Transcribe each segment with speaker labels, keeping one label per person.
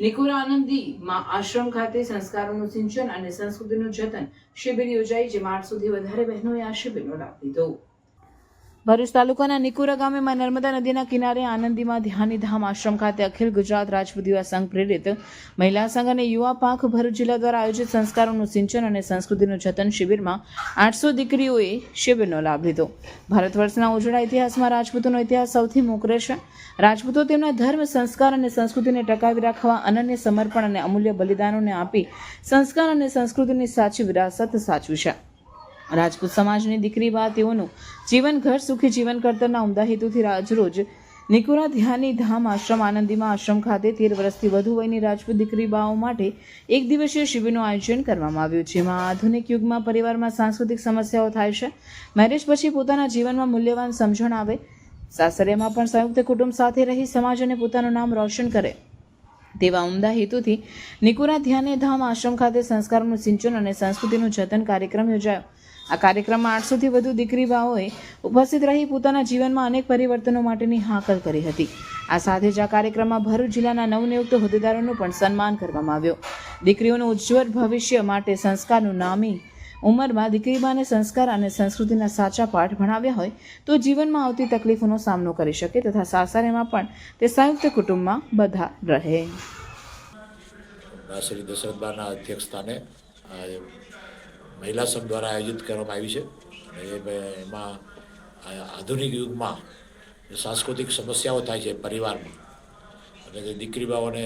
Speaker 1: નિકુરા આનંદી માં આશ્રમ ખાતે સંસ્કારોનું સિંચન અને સંસ્કૃતિનું જતન શિબિર યોજાઈ, જેમાં આઠસોથી વધારે બહેનોએ આ શિબિરનો લાભ લીધો. ભરૂચ તાલુકાના નિકુરા ગામે માં નર્મદા નદીના કિનારે આનંદીમાં ધ્યાની ધામ આશ્રમ ખાતે અખિલ ગુજરાત રાજપૂત યુવા સંઘ પ્રેરિત. મહિલા સંઘ અને યુવા પાંખ ભરૂચ જિલ્લા દ્વારા આયોજિત સંસ્કારોનું સિંચન અને સંસ્કૃતિનું જતન શિબિરમાં આઠસો દીકરીઓએ શિબિરનો લાભ લીધો. ભારત વર્ષના ઉજળા ઇતિહાસમાં રાજપૂતોનો ઇતિહાસ સૌથી મોકરે છે. રાજપૂતો તેમના ધર્મ, સંસ્કાર અને સંસ્કૃતિને ટકાવી રાખવા અનન્ય સમર્પણ અને અમૂલ્ય બલિદાનોને આપી સંસ્કાર અને સંસ્કૃતિની સાચી વિરાસત સાચવી છે. રાજપૂત સમાજની દીકરી બા તેઓનું જીવન ઘર સુખી જીવન કરતરના ઉમદા હેતુથી રાજરોજ નિકુરા ધ્યાની ધામ આશ્રમ આનંદીમાં આશ્રમ ખાતે તેર વર્ષથી વધુ વયની રાજપૂત દીકરી બાઓ માટે એક દિવસીય શિબિરનું આયોજન કરવામાં આવ્યું જેમાં આધુનિક યુગમાં પરિવારમાં સાંસ્કૃતિક સમસ્યાઓ થાય છે. મેરેજ પછી પોતાના જીવનમાં મૂલ્યવાન સમજણ આવે. સાસરિયામાં પણ સંયુક્ત કુટુંબ સાથે રહી સમાજ અને પોતાનું નામ રોશન કરે. તેવા ઉમદા હેતુથી નિકુરા ધ્યાને ધામ આશ્રમ ખાતે સંસ્કારોનું સિંચન અને સંસ્કૃતિનું જતન કાર્યક્રમ યોજાયો. આ કાર્યક્રમમાં આઠસોથી વધુ દીકરી બાઓએ ઉપસ્થિત રહી પોતાના જીવનમાં અનેક પરિવર્તનો માટેની હાકલ કરી હતી. આ સાથે જ આ કાર્યક્રમમાં ભરૂચ જિલ્લાના નવનિયુક્ત હોદ્દેદારોનું પણ સન્માન કરવામાં આવ્યો. દીકરીઓનું ઉજ્જવળ ભવિષ્ય માટે સંસ્કારનું નામી ઉંમરમાં દીકરીબાને સંસ્કાર અને સંસ્કૃતિના સાચા પાઠ ભણાવ્યા હોય તો જીવનમાં આવતી તકલીફોનો સામનો કરી શકે તથા સાસરેમાં પણ તે સંયુક્ત કુટુંબમાં બધા રહે.
Speaker 2: શ્રી દશરથબાના અધ્યક્ષ સ્થાને મહિલા સંઘ દ્વારા આયોજિત કરવામાં આવી છે. એમાં આધુનિક યુગમાં સાંસ્કૃતિક સમસ્યાઓ થાય છે પરિવારમાં, અને જે દીકરી બાઓને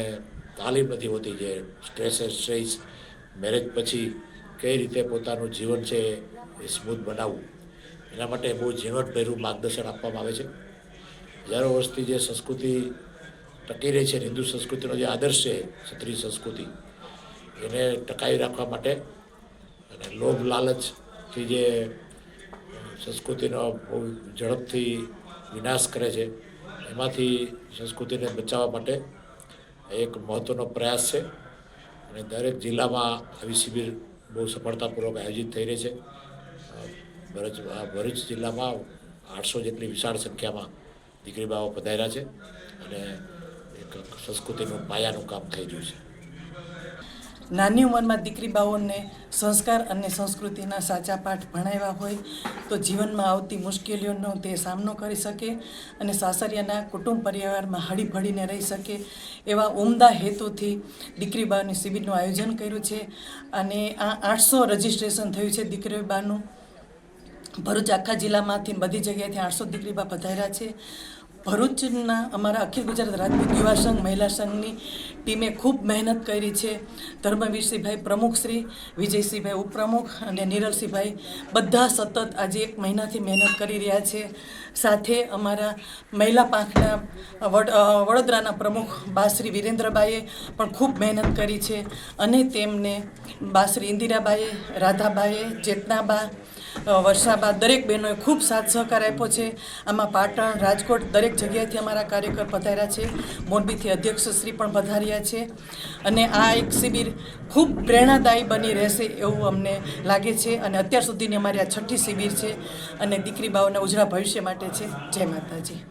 Speaker 2: તાલીમ નથી હોતી, જે સ્ટ્રેસ એન્ડ સ્ટ્રેસ, મેરેજ પછી કઈ રીતે પોતાનું જીવન છે એ સ્મૂથ બનાવવું, એના માટે બહુ ઝીણવટભર્યું માર્ગદર્શન આપવામાં આવે છે. હજારો વર્ષથી જે સંસ્કૃતિ ટકી રહી છે હિન્દુ સંસ્કૃતિનો જે આદર્શ છે, ક્ષત્રિય સંસ્કૃતિ, એને ટકાવી રાખવા માટે અને લોભ લાલચથી જે સંસ્કૃતિનો બહુ ઝડપથી વિનાશ કરે છે, એમાંથી સંસ્કૃતિને બચાવવા માટે એક મહત્ત્વનો પ્રયાસ છે. અને દરેક જિલ્લામાં આવી શિબિર બહુ સફળતાપૂર્વક આયોજિત થઈ રહી છે. ભરૂચ ભરૂચ જિલ્લામાં આઠસો જેટલી વિશાળ સંખ્યામાં દીકરી બાઓ પધાર્યા છે અને એક સંસ્કૃતિનું પાયાનું કામ થઈ રહ્યું છે.
Speaker 3: નાની ઉંમરમાં દીકરી બાઓને સંસ્કાર અને સંસ્કૃતિના સાચા પાઠ ભણાવ્યા હોય તો જીવનમાં આવતી મુશ્કેલીઓનો તે સામનો કરી શકે અને સાસરિયાના કુટુંબ પરિવારમાં હળીભળીને રહી શકે એવા ઉમદા હેતુથી દીકરી બાની શિબિરનું આયોજન કર્યું છે અને આ આઠસો રજિસ્ટ્રેશન થયું છે દીકરી બાનું. ભરૂચ આખા જિલ્લામાંથી બધી જગ્યાએથી આઠસો દીકરી બા પધાર્યા છે. ભરૂચના અમારા અખિલ ગુજરાત રાજપૂત યુવા સંઘ, મહિલા સંઘની ટીમે ખૂબ મહેનત કરી છે. ધર્મવીરસિંહભાઈ પ્રમુખશ્રી વિજયસિંહભાઈ ઉપપ્રમુખ અને નિરલસિંહભાઈ બધા સતત આજે એક મહિનાથી મહેનત કરી રહ્યા છે. સાથે અમારા મહિલા પાંખના વડ વડોદરાના પ્રમુખ બાશ્રી વિરેન્દ્રબાઈએ પણ ખૂબ મહેનત કરી છે. અને તેમને બાશ્રી ઇન્દિરાબાઈએ, રાધાબાઈએ ચેતનાબા અ, વર્ષાબા દરેક બહેનોએ ખૂબ સાથ સહકાર આપ્યો છે. આમાં પાટણ રાજકોટ દરેક જગ્યાએથી અમારા કાર્યકર પધાર્યા છે. મોરબીથી અધ્યક્ષશ્રી પણ પધાર્યા છે. અને આ એક શિબિર ખૂબ પ્રેરણાદાયી બની રહેશે એવું અમને લાગે છે. અને અત્યાર સુધીની અમારી આ છઠ્ઠી શિબિર છે. અને દીકરી બાઓના ઉજળા ભવિષ્ય માટે છે. જય માતાજી.